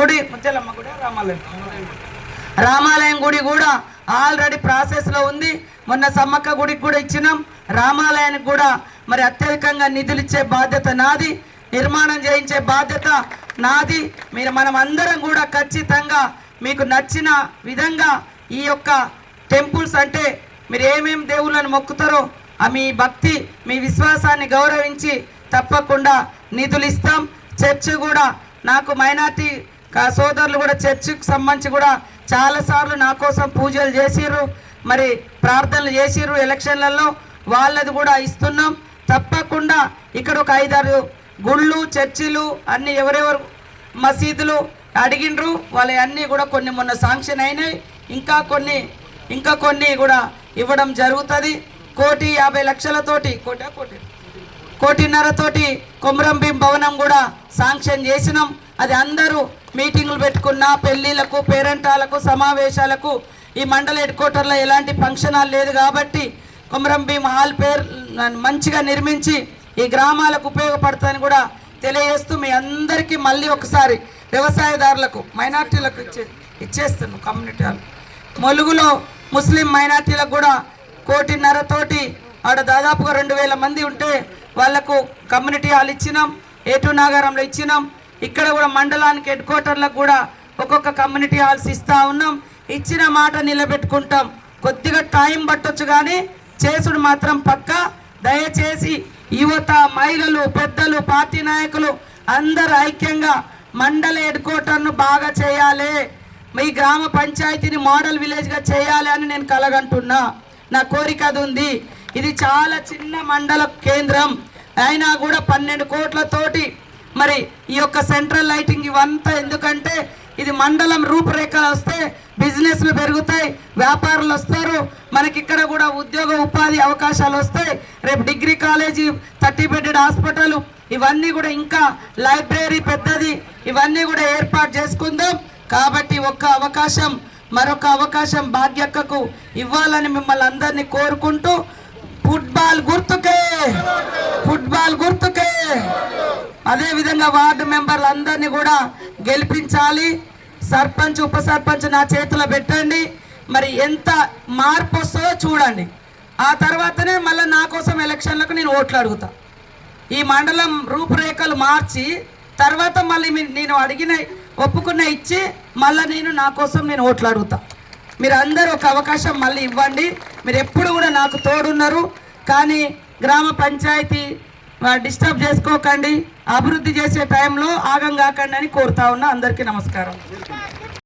గుడి ముచ్చలమ్మ గుడి రామాలయం రామాలయం గుడి కూడా ఆల్రెడీ ప్రాసెస్లో ఉంది. మొన్న సమ్మక్క గుడికి కూడా ఇచ్చినాం. రామాలయానికి కూడా మరి అత్యధికంగా నిధులు ఇచ్చే బాధ్యత నాది నిర్మాణం చేయించే బాధ్యత నాది. మీరు మనం అందరం కూడా ఖచ్చితంగా మీకు నచ్చిన విధంగా ఈ యొక్క టెంపుల్స్ అంటే మీరు ఏమేమి దేవుళ్ళని మొక్కుతారో ఆ మీ భక్తి మీ విశ్వాసాన్ని గౌరవించి తప్పకుండా నిధులు ఇస్తాం చర్చ్ కూడా నాకు మైనార్టీ సోదరులు కూడా చర్చికి సంబంధించి కూడా చాలాసార్లు నా కోసం పూజలు చేసిర్రు. మరి ప్రార్థనలు చేసిర్రు ఎలక్షన్లలో. వాళ్ళది కూడా ఇస్తున్నాం. తప్పకుండా ఇక్కడ ఒక ఐదారు గుళ్ళు చర్చిలు అన్ని ఎవరెవరు మసీదులు అడిగిండ్రు. వాళ్ళ అన్నీ కూడా కొన్ని మొన్న శాంక్షన్ అయినాయి. ఇంకా కొన్ని ఇంకా కొన్ని కూడా ఇవ్వడం జరుగుతుంది. కోటి యాభై లక్షలతోటి కోటి కోటి కోటిన్నరతోటి కొమరం భీం భవనం కూడా శాంక్షన్ చేసినాం. అది అందరూ మీటింగులు పెట్టుకున్న పెళ్ళిళ్ళకు పేరెంటాలకు సమావేశాలకు ఈ మండల హెడ్ క్వార్టర్లో ఎలాంటి ఫంక్షన్ హాల్ లేదు కాబట్టి కొమరం భీం హాల్ పేరు మంచిగా నిర్మించి ఈ గ్రామాలకు ఉపయోగపడతాయని కూడా తెలియజేస్తూ మీ అందరికీ మళ్ళీ ఒకసారి వ్యవసాయదారులకు మైనార్టీలకు ఇచ్చే ఇచ్చేస్తున్నాం కమ్యూనిటీ హాల్. ములుగులో ముస్లిం మైనార్టీలకు కూడా కోటిన్నరతోటి ఆడ దాదాపుగా రెండు వేల మంది ఉంటే వాళ్ళకు కమ్యూనిటీ హాల్ ఇచ్చినాం ఏటు నాగారంలో ఇచ్చినాం ఇక్కడ కూడా మండలానికి హెడ్ క్వార్టర్లకు కూడా ఒక్కొక్క కమ్యూనిటీ హాల్స్ ఇస్తూ ఉన్నాం. ఇచ్చిన మాట నిలబెట్టుకుంటాం. కొద్దిగా టైం పట్టొచ్చు కానీ చేసుడు మాత్రం పక్క. దయచేసి యువత మహిళలు పెద్దలు పార్టీ నాయకులు అందరు ఐక్యంగా మండల హెడ్ క్వార్టర్ను బాగా చేయాలి. మీ గ్రామ పంచాయతీని మోడల్ విలేజ్గా చేయాలి అని నేను కలగంటున్నా. నా కోరిక అది ఉంది. ఇది చాలా చిన్న మండల కేంద్రం. అయినా కూడా పన్నెండు కోట్లతోటి మరి ఈ యొక్క సెంట్రల్ లైటింగ్ ఇవంతా ఎందుకంటే ఇది మండలం రూపురేఖలు వస్తే బిజినెస్లు పెరుగుతాయి వ్యాపారులు వస్తారు. మనకి ఇక్కడ కూడా ఉద్యోగ ఉపాధి అవకాశాలు వస్తాయి. రేపు degree college thirty bedded hospital ఇవన్నీ కూడా ఇంకా లైబ్రరీ పెద్దది. ఇవన్నీ కూడా ఏర్పాటు చేసుకుందాం. కాబట్టి ఒక్క అవకాశం మరొక అవకాశం భాగ్యక్కకు ఇవ్వాలని మిమ్మల్ని అందరినీ కోరుకుంటూ అదే విధంగా వార్డు మెంబర్లందరినీ కూడా గెలిపించాలి. సర్పంచ్ ఉప సర్పంచ్ నా చేతిలో పెట్టండి. మరి ఎంత మార్పు వస్తుందో చూడండి. ఆ తర్వాతనే మళ్ళీ నా కోసం ఎలక్షన్లకు నేను ఓట్లు అడుగుతా. ఈ మండలం రూపురేఖలు మార్చి తర్వాత మళ్ళీ నేను అడిగిన ఒప్పుకున్న ఇచ్చి మళ్ళీ నేను నా కోసం నేను ఓట్లు అడుగుతా. మీరు అందరూ ఒక అవకాశం మళ్ళీ ఇవ్వండి. మీరు ఎప్పుడు కూడా నాకు తోడున్నారు. కానీ గ్రామ పంచాయతీ డిస్టర్బ్ చేసుకోకండి అభివృద్ధి చేసే టైంలో ఆగం కాకండి అని కోరుతా ఉన్నా అందరికీ నమస్కారం.